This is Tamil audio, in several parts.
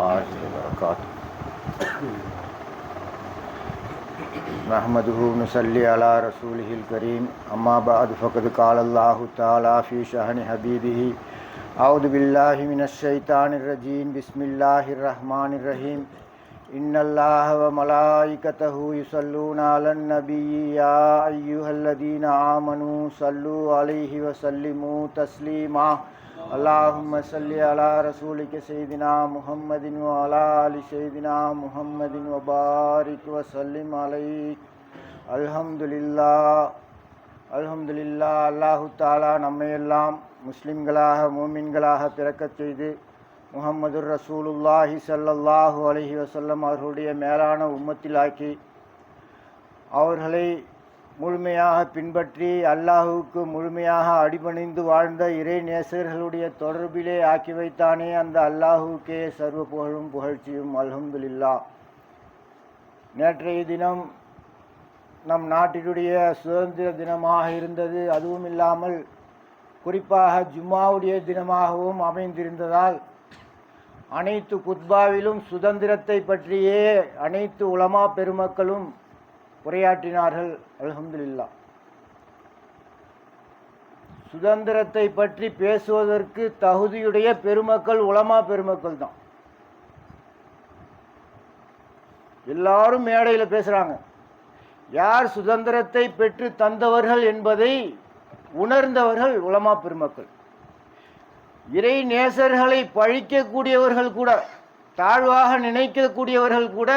الله وبركاته. نحمده نصلي على رسوله الكريم. أما بعد فقد قال الله تعالى في شأن حبيبه أعوذ بالله من الشيطان الرجيم. بسم الله الرحمن الرحيم. إن الله وملائكته يصلون على النبي يا أيها الذين آمنوا صلوا عليه وسلموا تسليما. اللهم صل على رسولك سيدنا محمد وعلى آل سيدنا محمد وبارك وسلم عليه الحمد لله அல்ஹம்துலில்லா அல்லாஹு தாலா நம்மையெல்லாம் முஸ்லிம்களாக மூமின்களாக பிறக்கச் செய்து முகம்மது ரசூலுல்லாஹி ஸல்லல்லாஹு அலைஹி வஸல்லம் அவர்களுடைய மேலான உம்மத்திலாக்கி அவர்களை முழுமையாக பின்பற்றி அல்லாஹுவுக்கு முழுமையாக அடிபணிந்து வாழ்ந்த இறை நேசர்களுடைய தொடர்பிலே ஆக்கி வைத்தானே அந்த அல்லாஹுவுக்கே சர்வ புகழும் புகழ்ச்சியும் அல்ஹம்துல்லா நேற்றைய தினம் நம் நாட்டினுடைய சுதந்திர தினமாக இருந்தது. அதுவும் இல்லாமல் குறிப்பாக ஜும்மாவுடைய தினமாகவும் அமைந்திருந்ததால் அனைத்து குத்பாவிலும் சுதந்திரத்தை பற்றியே அனைத்து உலமா பெருமக்களும் உரையாற்றினார்கள் அல்ஹம்துலில்லா. சுதந்திரத்தை பற்றி பேசுவதற்கு தகுதியுடைய பெருமக்கள் உலமா பெருமக்கள் தான். எல்லாரும் மேடையில் பேசுகிறாங்க யார் சுதந்திரத்தை பெற்று தந்தவர்கள் என்பதை உணர்ந்தவர்கள் உலமா பெருமக்கள். இறை நேசர்களை பழிக்கக்கூடியவர்கள் கூட தாழ்வாக நினைக்கக்கூடியவர்கள் கூட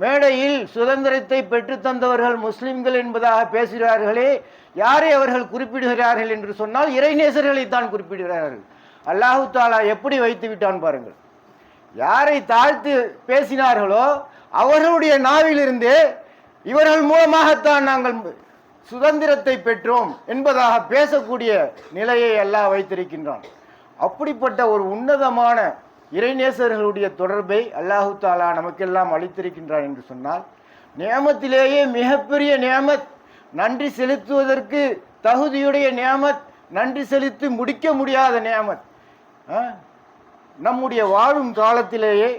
மேடையில் சுதந்திரத்தை பெற்றுத்தந்தவர்கள் முஸ்லிம்கள் என்பதாக பேசுகிறார்களே யாரை அவர்கள் குறிப்பிடுகிறார்கள் என்று சொன்னால் இறைநேசர்களை தான் குறிப்பிடுகிறார்கள். அல்லாஹு தாலா எப்படி வைத்து விட்டான் பாருங்கள். யாரை தாழ்த்து பேசினார்களோ அவர்களுடைய நாவிலிருந்து இவர்கள் மூலமாகத்தான் நாங்கள் சுதந்திரத்தை பெற்றோம் என்பதாக பேசக்கூடிய நிலையை எல்லாம் வைத்திருக்கின்றான். அப்படிப்பட்ட ஒரு உன்னதமான இறைநேசர்களுடைய தொடர்பை அல்லாஹு தாலா நமக்கெல்லாம் அளித்திருக்கின்றான் என்று சொன்னால் நியமத்திலேயே மிகப்பெரிய நியமத் நன்றி செலுத்துவதற்கு தகுதியுடைய நியமத் நன்றி செலுத்தி முடிக்க முடியாத நியமத் ஆ? நம்முடைய வாழும் காலத்திலேயே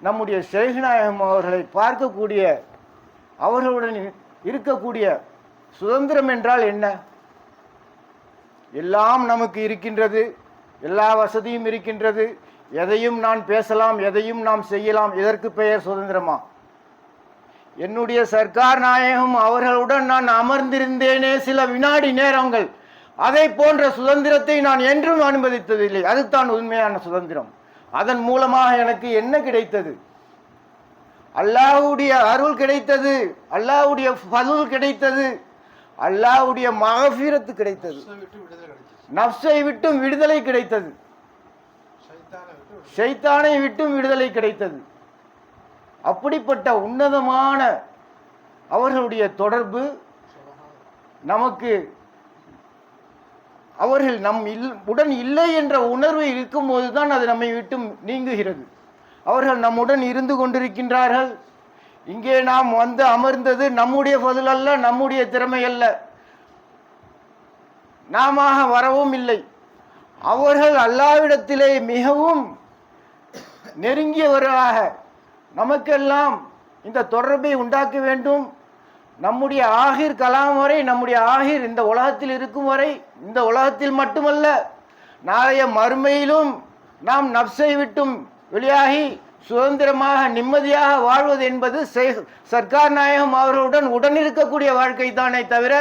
நம்முடைய சேகநாயகம் அவர்களை பார்க்கக்கூடிய அவர்களுடன் இருக்கக்கூடிய சுதந்திரம் என்றால் என்ன எல்லாம் நமக்கு இருக்கின்றது எல்லா வசதியும் இருக்கின்றது எதையும் நான் பேசலாம் எதையும் நாம் செய்யலாம் இதற்கு பெயர் சுதந்திரமா? என்னுடைய சர்க்கார் நாயகம் அவர்களுடன் நான் அமர்ந்திருந்தேனே சில வினாடி நேரங்கள். அதை போன்ற சுதந்திரத்தை நான் என்றும் அனுமதித்ததில்லை. அதுதான் உண்மையான சுதந்திரம். அதன் மூலமாக எனக்கு என்ன கிடைத்தது? அல்லாஹ்வுடைய அருள் கிடைத்தது அல்லாஹ்வுடைய ஃபதுல் கிடைத்தது அல்லாஹ்வுடைய மகஃபிரத்து கிடைத்தது. நப்சை விட்டும் விடுதலை கிடைத்தது. ஷைத்தானை விட்டும் விடுதலை கிடைத்தது. அப்படிப்பட்ட உன்னதமான அவர்களுடைய தொடர்பு நமக்கு அவர்கள் நம் இல் உடன் இல்லை என்ற உணர்வு இருக்கும்போது தான் அது நம்மை விட்டும் நீங்குகிறது. அவர்கள் நம்முடன் இருந்து கொண்டிருக்கின்றார்கள். இங்கே நாம் வந்து அமர்ந்தது நம்முடைய பதில் அல்ல நம்முடைய திறமை அல்ல நாம வரவும் இல்லை. அவர்கள் அல்லாவிடத்திலே மிகவும் நெருங்கியவர்களாக நமக்கெல்லாம் இந்த தொடர்பை உண்டாக்க வேண்டும். நம்முடைய ஆகிர் கலாம் வரை நம்முடைய ஆகிர் இந்த உலகத்தில் இருக்கும் வரை இந்த உலகத்தில் மட்டுமல்ல நாளைய மறுமையிலும் நாம் நப்சை விட்டும் வெளியாகி சுதந்திரமாக நிம்மதியாக வாழ்வது என்பது சர்க்கார் நாயகம் அவர்களுடன் உடன் இருக்கக்கூடிய வாழ்க்கை தானே தவிர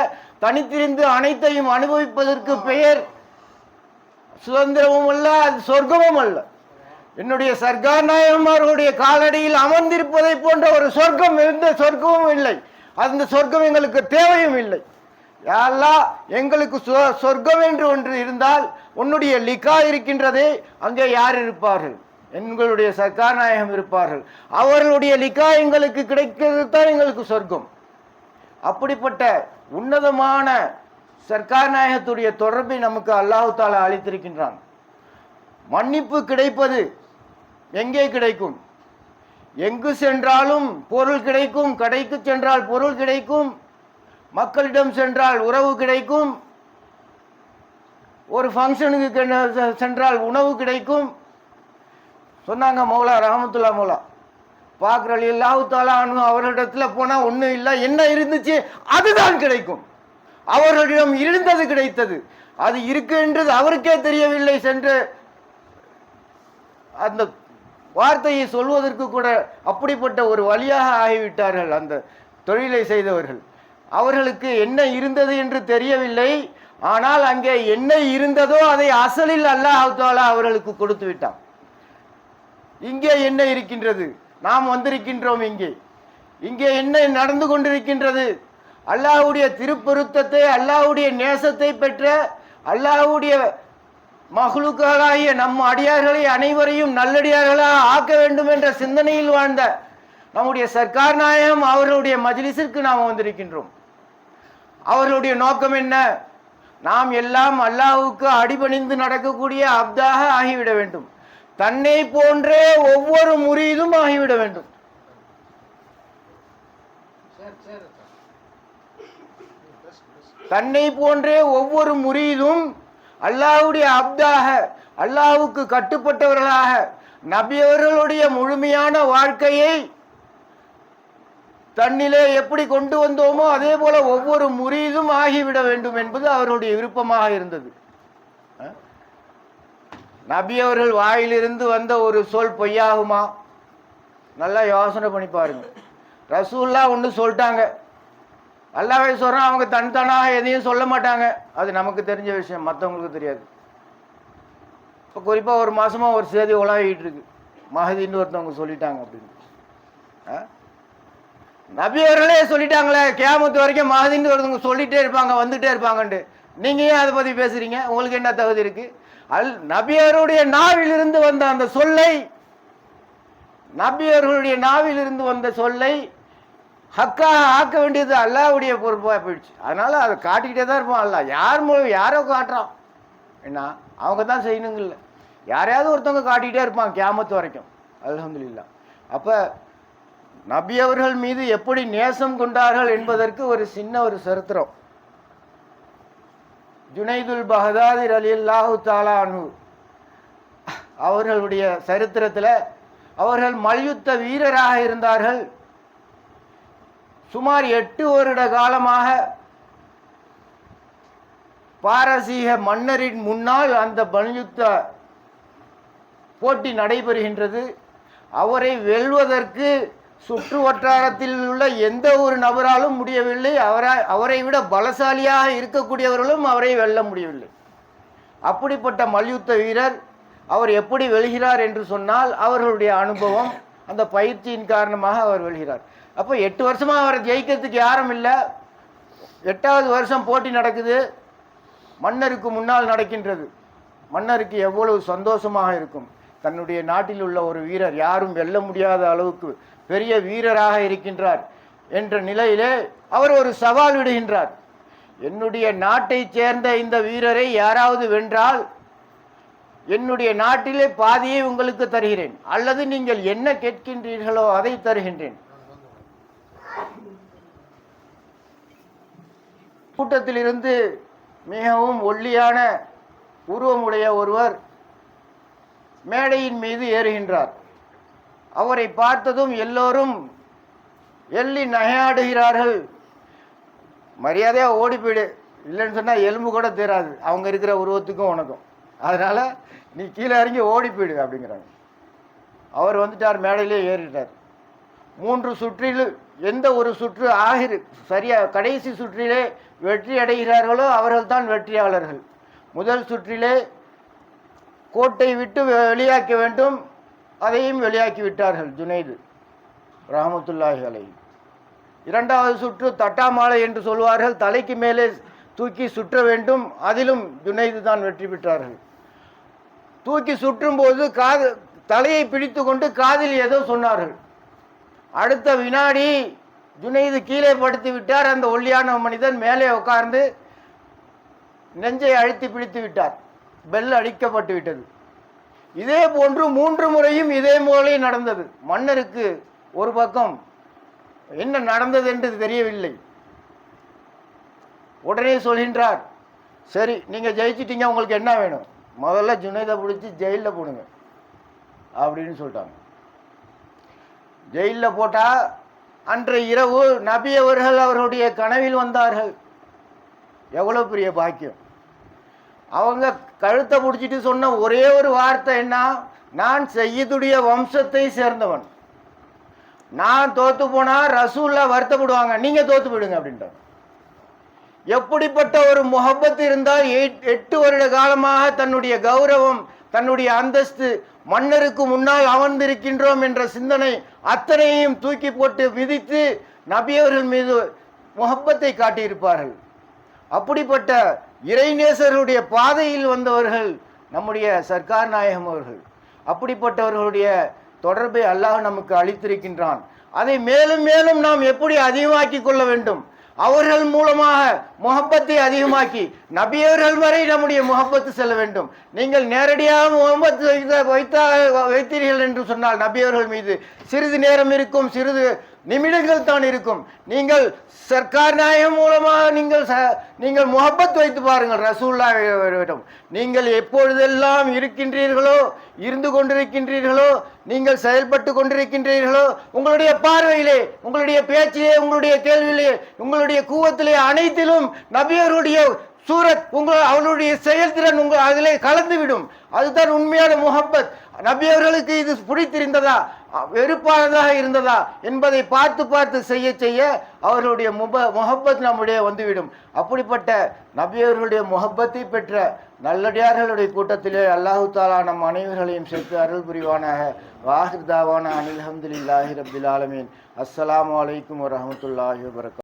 தனித்திருந்து அனைத்தையும் அனுபவிப்பதற்கு பெயர் சுதந்திரமும் அல்ல அது சொர்க்கமும் அல்ல. என்னுடைய சர்க்கார் நாயகம் காலடியில் அமர்ந்திருப்பதை போன்ற ஒரு சொர்க்கம் எந்த சொர்க்கமும் இல்லை. அந்த சொர்க்கம் எங்களுக்கு தேவையும் இல்லை. யாரெல்லாம் எங்களுக்கு சொ- சொர்க்கம் என்று ஒன்று இருந்தால் உன்னுடைய லிகா இருக்கின்றதே அங்கே யார் இருப்பார்கள்? எங்களுடைய சர்க்காநாயகம் இருப்பார்கள். அவர்களுடைய லிக்கா எங்களுக்கு கிடைக்கிறது தான் எங்களுக்கு சொர்க்கம். அப்படிப்பட்ட உன்னதமான சர்க்காநாயகத்துடைய தொடர்பை நமக்கு அல்லாஹு தாலா அளித்திருக்கின்றான். மன்னிப்பு கிடைப்பது எங்கே கிடைக்கும்? எங்கு சென்றாலும் பொருள் கிடைக்கும் கடைக்கு சென்றால் பொருள் கிடைக்கும் மக்களிடம் சென்றால் உறவு கிடைக்கும் ஒரு ஃபங்க்ஷனுக்கு சென்றால் உணவு கிடைக்கும். சொன்னாங்க மௌலா ரஹமத்துல்லா மௌலா. பார்க்குற அல்லாஹு தாலா அனு போனால் ஒன்றும் இல்லை என்ன இருந்துச்சு? அதுதான் கிடைக்கும். அவர்களிடம் இருந்தது கிடைத்தது. அது இருக்குன்றது அவருக்கே தெரியவில்லை சென்று அந்த வார்த்தையை சொல்வதற்கு கூட அப்படிப்பட்ட ஒரு வழியாக ஆகிவிட்டார்கள் அந்த தொழிலை செய்தவர்கள். அவர்களுக்கு என்ன இருந்தது என்று தெரியவில்லை. ஆனால் அங்கே என்ன இருந்ததோ அதை அசலில் அல்லாஹ் அவர்களுக்கு கொடுத்து விட்டான். இங்கே என்ன இருக்கின்றது? நாம் வந்திருக்கின்றோம் இங்கே. இங்கே என்ன நடந்து கொண்டிருக்கின்றது? அல்லாஹுடைய திருப்பொருத்தத்தை அல்லாஹுடைய நேசத்தை பெற்ற அல்லாஹ்வுடைய மகளுக்களாகிய நம் அடியார்களை அனைவரையும் நல்லடியார்களாக ஆக்க வேண்டும் என்ற சிந்தனையில் வாழ்ந்த நம்முடைய சர்க்கார் நாயகம் அவர்களுடைய மஜ்லிஸிற்கு நாம் வந்திருக்கின்றோம். அவர்களுடைய நோக்கம் என்ன? நாம் எல்லாம் அல்லாஹுக்கு அடிபணிந்து நடக்கக்கூடிய அப்தாக ஆகிவிட வேண்டும். தன்னை போன்றே ஒவ்வொரு முறியிலும் ஆகிவிட வேண்டும். தன்னை போன்றே ஒவ்வொரு முறியிலும் அல்லாஹுடைய அப்தாக அல்லாஹுக்கு கட்டுப்பட்டவர்களாக நபியவர்களுடைய முழுமையான வாழ்க்கையை தன்னிலே எப்படி கொண்டு வந்தோமோ அதே போல ஒவ்வொரு முறியதும் ஆகிவிட வேண்டும் என்பது அவருடைய விருப்பமாக இருந்தது. நபி அவர்கள் வாயிலிருந்து வந்த ஒரு சொல் பொய்யாகுமா? நல்லா யோசனை பண்ணி பாருங்க. ரசூல்லா ஒன்று சொல்லிட்டாங்க. அல்லாவே சொல்கிறோம் அவங்க தனித்தனாக எதையும் சொல்ல மாட்டாங்க. அது நமக்கு தெரிஞ்ச விஷயம் மற்றவங்களுக்கு தெரியாது. இப்போ குறிப்பாக ஒரு மாதமாக ஒரு செய்தி உலாவிட்டு இருக்கு. மகதின்னு ஒருத்தவங்க சொல்லிட்டாங்க அப்படின்னு. நபியர்களே சொல்லிட்டாங்களே கேமத்து வரைக்கும் மகதின்னு ஒருத்தவங்க சொல்லிகிட்டே இருப்பாங்க வந்துகிட்டே இருப்பாங்கன்ட்டு. நீங்கள் ஏன் அதை பற்றி பேசுகிறீங்க உங்களுக்கு என்ன தகுதி இருக்குது அல் நபியருடைய நாவிலிருந்து வந்த அந்த சொல்லை நபியர்களுடைய நாவிலிருந்து வந்த சொல்லை ஹக்காக ஆக்க வேண்டியது அல்லாவுடைய பொறுப்பாக போயிடுச்சு. அதனால் அதை காட்டிக்கிட்டே தான் இருப்பான் அல்ல யார் மூலம் யாரோ காட்டுறான்? என்ன அவங்க தான் செய்யணுங்கல்ல. யாரையாவது ஒருத்தவங்க காட்டிக்கிட்டே இருப்பான் கேமத்து வரைக்கும். அலமதுல்லா அப்போ நபி அவர்கள் மீது எப்படி நேசம் கொண்டார்கள் என்பதற்கு ஒரு சின்ன ஒரு சரித்திரம். ஜுனைதுல் பஹதாதிர் அலி அல்லாஹு தாலானு அவர்களுடைய சரித்திரத்தில் அவர்கள் மல்யுத்த வீரராக இருந்தார்கள். சுமார் எட்டு வருட காலமாக பாரசீக மன்னரின் முன்னால் அந்த மல்யுத்த போட்டி நடைபெறுகின்றது. அவரை வெல்வதற்கு சுற்று வட்டாரத்தில் உள்ள எந்த ஒரு நபராலும் முடியவில்லை. அவரை அவரை விட பலசாலியாக இருக்கக்கூடியவர்களும் அவரை வெல்ல முடியவில்லை. அப்படிப்பட்ட மல்யுத்த வீரர் அவர் எப்படி வெல்கிறார் என்று சொன்னால் அவர்களுடைய அனுபவம் அந்த பயிற்சியின் காரணமாக அவர் வெல்கிறார். அப்போ எட்டு வருஷமாக அவரை ஜெயிக்கிறதுக்கு யாரும் இல்லை. எட்டாவது வருஷம் போட்டி நடக்குது. மன்னருக்கு முன்னால் நடக்கின்றது. மன்னருக்கு எவ்வளவு சந்தோஷமாக இருக்கும். தன்னுடைய நாட்டில் உள்ள ஒரு வீரர் யாரும் வெல்ல முடியாத அளவுக்கு பெரிய வீரராக இருக்கின்றார் என்ற நிலையிலே அவர் ஒரு சவால் விடுகின்றார். என்னுடைய நாட்டைச் சேர்ந்த இந்த வீரரை யாராவது வென்றால் என்னுடைய நாட்டிலே பாதியை உங்களுக்கு தருகிறேன். அல்லது நீங்கள் என்ன கேட்கின்றீர்களோ அதை தருகின்றேன். கூட்டத்திலிருந்து மிகவும் ஒல்லியான உருவமுடைய ஒருவர் மேடையின் மீது ஏறுகின்றார். அவரை பார்த்ததும் எல்லோரும் எள்ளி நகையாடுகிறார்கள். மரியாதையாக ஓடி போயிடு. இல்லைன்னு சொன்னால் எலும்பு கூட தேராது அவங்க இருக்கிற உருவத்துக்கும் உனக்கும். அதனால் நீ கீழே இறங்கி ஓடி போயிடு அப்படிங்கிறாங்க. அவர் வந்துட்டார் மேடையிலே ஏறிட்டார். மூன்று சுற்றில் எந்த ஒரு சுற்று ஆகிரு சரியா கடைசி சுற்றிலே வெற்றி அடைகிறார்களோ அவர்கள்தான் வெற்றியாளர்கள். முதல் சுற்றிலே கோட்டை விட்டு வெளியாக்க வேண்டும் அதையும் வெளியாக்கி விட்டார்கள் ஜுனைது ரஹமத்துல்லாஹி அலைஹி. இரண்டாவது சுற்று தட்டாமாலை என்று சொல்வார்கள் தலைக்கு மேலே தூக்கி சுற்ற வேண்டும் அதிலும் ஜுனைது தான் வெற்றி பெற்றார்கள். தூக்கி சுற்றும் போது காது தலையை பிடித்து கொண்டு காதில் ஏதோ சொன்னார்கள். அடுத்த வினாடி ஜுனைது கீழே படுத்து விட்டார். அந்த ஒல்லியான மனிதன் மேலே உட்கார்ந்து நெஞ்சை அழுத்தி பிடித்து விட்டார். பெல் அடிக்கப்பட்டு விட்டது. இதே போன்று மூன்று முறையும் இதே போலே நடந்தது. மன்னருக்கு ஒரு பக்கம் என்ன நடந்தது என்று தெரியவில்லை. உடனே சொல்கின்றார் சரி நீங்கள் ஜெயிச்சிட்டீங்க உங்களுக்கு என்ன வேணும்? முதல்ல ஜுனைதை பிடிச்சி ஜெயிலில் போடுங்க அப்படின்னு சொல்லிட்டாங்க. ஜெயிலில் போட்டால் அன்றைய இரவு நபி அவர்கள் அவர்களுடைய கனவில் வந்தார்கள். எவ்வளோ பெரிய பாக்கியம். அவங்க கழுத்தை பிடிச்சிட்டு சொன்ன ஒரே ஒரு வார்த்தை என்ன? நான் செய்யதுடைய வம்சத்தை சேர்ந்தவன். நான் தோத்து போனா ரசூல்லா வருத்தப்படுவாங்க. நீங்க தோத்து போயிடுங்க அப்படின்ற எப்படிப்பட்ட ஒரு முகப்பத் இருந்தால் எட்- எட்டு வருட காலமாக தன்னுடைய கௌரவம் தன்னுடைய அந்தஸ்து மன்னருக்கு முன்னால் அமர்ந்திருக்கின்றோம் என்ற சிந்தனை அத்தனையும் தூக்கி போட்டு விதித்து நபியவர்கள் மீது முகப்பத்தை காட்டியிருப்பார்கள். அப்படிப்பட்ட இறைநேசர்களுடைய பாதையில் வந்தவர்கள் நம்முடைய சர்க்கார் நாயகம் அவர்கள். அப்படிப்பட்டவர்களுடைய தொடர்பை அல்லாஹ் நமக்கு அளித்திருக்கின்றான். அதை மேலும் மேலும் நாம் எப்படி அதிகமாக்கி கொள்ள வேண்டும்? அவர்கள் மூலமாக முகப்பத்தை அதிகமாக்கி நபியவர்கள் வரை நம்முடைய முகப்பத்து செல்ல வேண்டும். நீங்கள் நேரடியாக முகப்பத்து வைத்த வைத்தா வைத்தீர்கள் என்று சொன்னால் நபியவர்கள் மீது சிறிது நேரம் இருக்கும் சிறிது நிமிடங்கள் தான் இருக்கும். நீங்கள் சர்க்கார் நாயகம் மூலமாக நீங்கள் ச- நீங்கள் முகப்பத் வைத்து பாருங்கள் ரசூல்லாவிடம் நீங்கள் எப்பொழுதெல்லாம் இருக்கின்றீர்களோ இருந்து கொண்டிருக்கின்றீர்களோ நீங்கள் செயல்பட்டு கொண்டிருக்கின்றீர்களோ உங்களுடைய பார்வையிலே உங்களுடைய பேச்சிலே உங்களுடைய கேள்வியிலே உங்களுடைய கூவத்திலே அனைத்திலும் நபியருடைய சூரத் உங்கள் அவளுடைய செயல்திறன் உங்கள் அதிலே கலந்துவிடும். அதுதான் உண்மையான முகப்பத். நபி அவர்களுக்கு இது பிடித்திருந்ததா? வெறுப்பானதாக இருந்ததா? என்பதை பார்த்து பார்த்து செய்ய செய்ய அவர்களுடைய முப முகப்பத் நம்முடைய வந்துவிடும். அப்படிப்பட்ட நபியவர்களுடைய முகப்பத்தை பெற்ற நல்லடியார்களுடைய கூட்டத்திலே அல்லாஹு தாலா நம் அனைவர்களையும் சேர்த்து அருள் புரிவானாக. வாஹிர்தாவான அனில் அஹமதுல்லாஹி ரபில் ஆலமீன். அஸ்லாம் அலைக்கும் வரமத்துல்லாஹி வரகம்